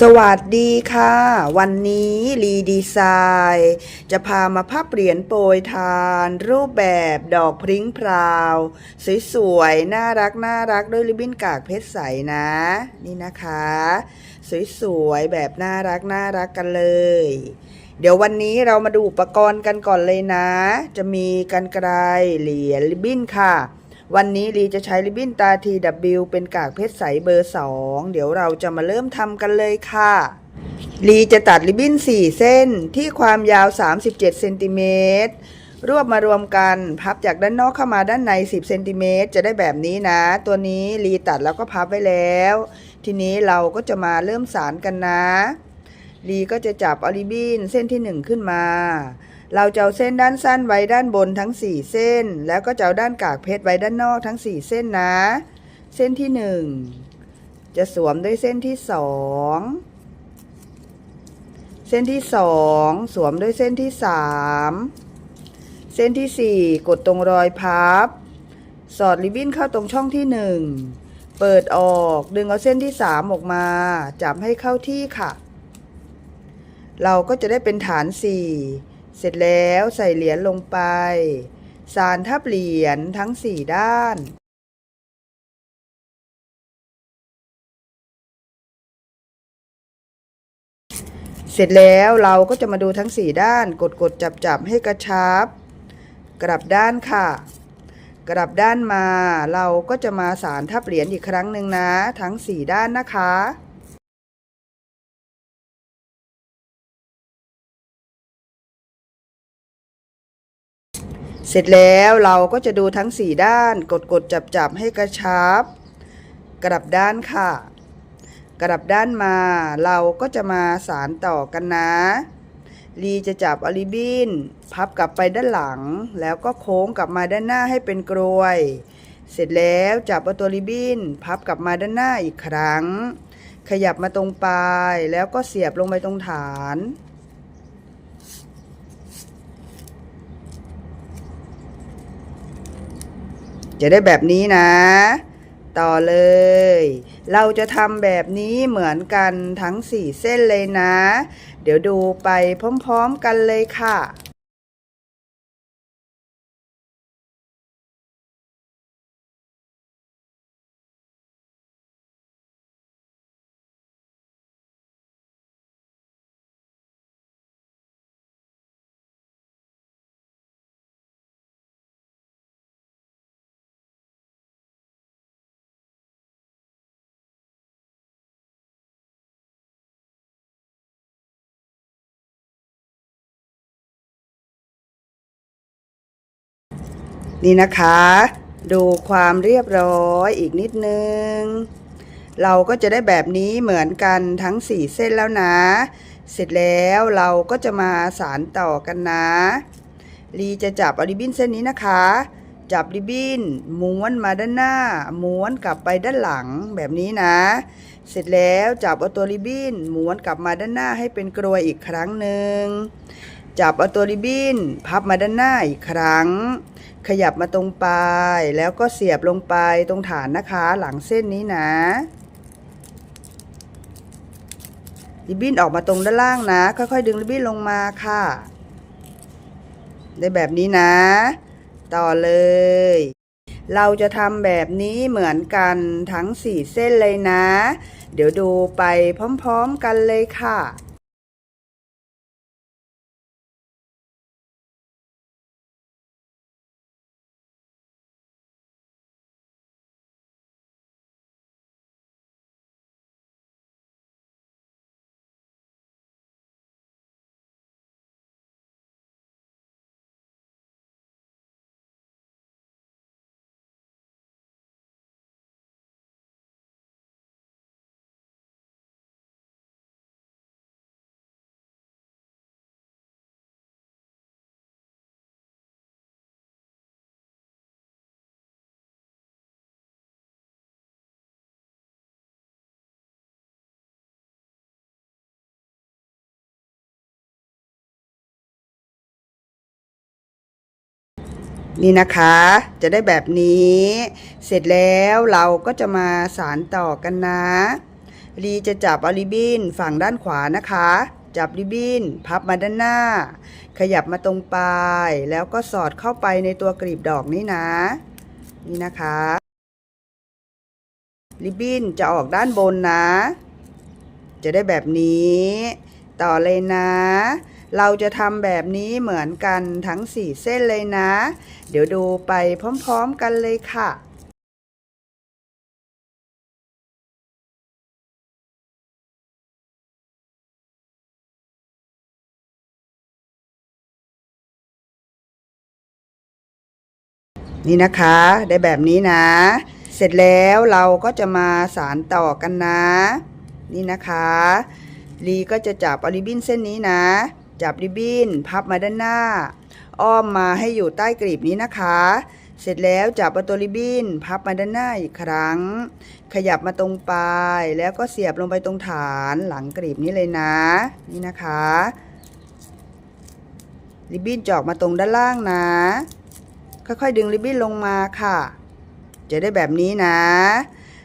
สวัสดีค่ะ วันนี้รีดีไซน์จะพามาพับเหรียญโปรยทาน รูปแบบดอกพริ้งพราว สวยๆ น่ารักน่ารักด้วยริบบิ้นกากเพชรใสนะ นี่นะคะ สวยๆ แบบน่ารักน่ารักกันเลย เดี๋ยววันนี้เรามาดูอุปกรณ์กันก่อนเลยนะ จะมีกันไกรเหรียญริบบิ้นค่ะ วันนี้ลีจะใช้ริบบิ้นตา TW เป็นกากเพชรใสเบอร์ 2 เดี๋ยวเราจะมาเริ่มทำกันเลยค่ะ ลีจะตัดริบบิ้น 4 เส้นที่ความยาว 37 เซนติเมตรรวบมารวมกันพับจากด้านนอกเข้ามาด้านใน 10เซนติเมตรจะได้แบบนี้นะ ตัวนี้ลีตัดแล้วก็พับไว้แล้ว ทีนี้เราก็จะมาเริ่มสารกันนะลีก็จะจับอาริบบิ้นเส้นที่ 1 ขึ้นมา เราจะเอาเส้นด้านสั้นไว้ด้านบนทั้ง 4 เส้น แล้วก็จะเอาด้านกากเพชรไว้ด้านนอกทั้ง 4 เส้นนะ เส้นที่ 1 จะสวมด้วยเส้นที่ 2 เส้นที่ 2 สวมด้วยเส้นที่ 3 เส้นที่ 4 กดตรงรอยพับ สอดริบบิ้นเข้าตรงช่องที่ 1 เปิดออกดึงเอาเส้นที่ 3 ออกมา จับให้เข้าที่ค่ะ เราก็จะได้เป็นฐาน 4 เสร็จแล้วใส่เหรียญลงไป สารทับเหรียญทั้ง4ด้านเสร็จแล้วเราก็จะมาดูทั้ง 4 ด้าน กดกดจับจับให้กระชับ กลับด้านค่ะ กลับด้านมา เราก็จะมาสารทับเหรียญอีกครั้งหนึ่งนะ ทั้ง 4 ด้านนะคะ เสร็จแล้วเราก็จะดูทั้ง 4 ด้าน กดกดจับจับให้กระชับ กลับด้านค่ะ กลับด้านมาเราก็จะมาสารต่อกันนะ ลีจะจับอลิบินพับกลับไปด้านหลัง แล้วก็โค้งกลับมาด้านหน้าให้เป็นกรวย เสร็จแล้วจับเอาตัวริบบินพับกลับมาด้านหน้าอีกครั้ง ขยับมาตรงปลายแล้วก็เสียบลงไปตรงฐาน จะได้แบบนี้นะ ต่อเลย เราจะทำแบบนี้เหมือนกันทั้ง4เส้นเลยนะ เดี๋ยวดูไปพร้อมๆกันเลยค่ะ นี่นะคะ ดูความเรียบร้อยอีกนิดนึง เราก็จะได้แบบนี้เหมือนกันทั้ง 4 เส้นแล้วนะ เสร็จแล้วเราก็จะมาสารต่อกันนะลีจะจับเอาริบบิ้นเส้นนี้นะคะ จับริบบิ้นม้วนมาด้านหน้า ม้วนกลับไปด้านหลังแบบนี้นะ เสร็จแล้วจับเอาตัวริบบิ้นม้วนกลับมาด้านหน้าให้เป็นกรวยอีกครั้งหนึ่งจับเอาตัวริบบิ้นพับมาด้านหน้าอีกครั้ง ขยับมาตรงปลาย แล้วก็เสียบลงไปตรงฐานนะคะ หลังเส้นนี้นะริบบิ้นออกมาตรงด้านล่างนะ ค่อยๆ ดึงริบบิ้นลงมาค่ะ ได้แบบนี้นะ ต่อเลย เราจะทำแบบนี้เหมือนกันทั้ง4เส้นเลยนะ เดี๋ยวดูไปพร้อมๆกันเลยค่ะ นี่นะคะจะได้แบบนี้ เสร็จแล้วเราก็จะมาสารต่อกันนะลีจะจับอาริบบิ้นฝั่งด้านขวานะคะ จับริบบิ้นพับมาด้านหน้า ขยับมาตรงปลาย แล้วก็สอดเข้าไปในตัวกลีบดอกนี้นะ นี่นะคะ ริบบิ้นจะออกด้านบนนะ จะได้แบบนี้ ต่อเลยนะ เราจะทำแบบนี้เหมือนกันทั้ง 4 เส้นเลยนะ เดี๋ยวดูไปพร้อมๆกันเลยค่ะนี่นะคะได้แบบนี้นะ เสร็จแล้วเราก็จะมาสารต่อกันนะ นี่นะคะ ลีก็จะจับอาริบินเส้นนี้นะ จับริบบิ้น พับมาด้านหน้า อ้อมมาให้อยู่ใต้กลีบนี้นะคะ เสร็จแล้วจับเอาตัวริบบิ้น พับมาด้านหน้าอีกครั้ง ขยับมาตรงปลายแล้วก็เสียบลงไปตรงฐานหลังกลีบนี้เลยนะ นี่นะคะ ริบบิ้นจอกมาตรงด้านล่างนะ ค่อยๆดึงริบบิ้นลงมาค่ะ จะได้แบบนี้นะ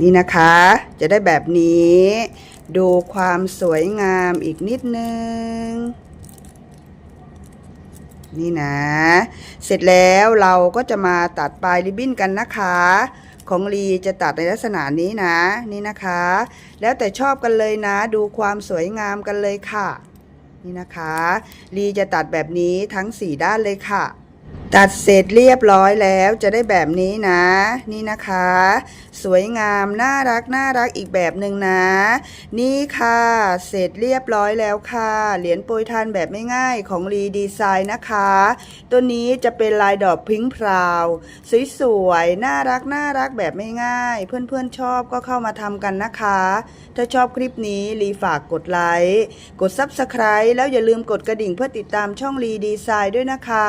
นี่นะคะ จะได้แบบนี้ ดูความสวยงามอีกนิดนึง นี่นะ เสร็จแล้วเราก็จะมาตัดปลายริบบิ้นกันนะคะ ของลีจะตัดในลักษณะนี้นะ นี่นะคะ แล้วแต่ชอบกันเลยนะ ดูความสวยงามกันเลยค่ะ นี่นะคะ ลีจะตัดแบบนี้ทั้ง4ด้านเลยค่ะ ตัดเสร็จเรียบร้อยแล้วจะได้แบบนี้นะ นี่นะคะ สวยงามน่ารักน่ารักอีกแบบหนึ่งนะ นี่ค่ะ เสร็จเรียบร้อยแล้วค่ะ เหรียญโปรยทานแบบไม่ง่ายของรีดีไซน์นะคะ ตัวนี้จะเป็นลายดอกพิงค์พราว สวยๆน่ารักน่ารักแบบไม่ง่าย เพื่อนๆชอบก็เข้ามาทำกันนะคะ ถ้าชอบคลิปนี้รีฝากกดไลค์กด Subscribe แล้วอย่าลืมกดกระดิ่งเพื่อติดตามช่องรีดีไซน์ด้วยนะคะ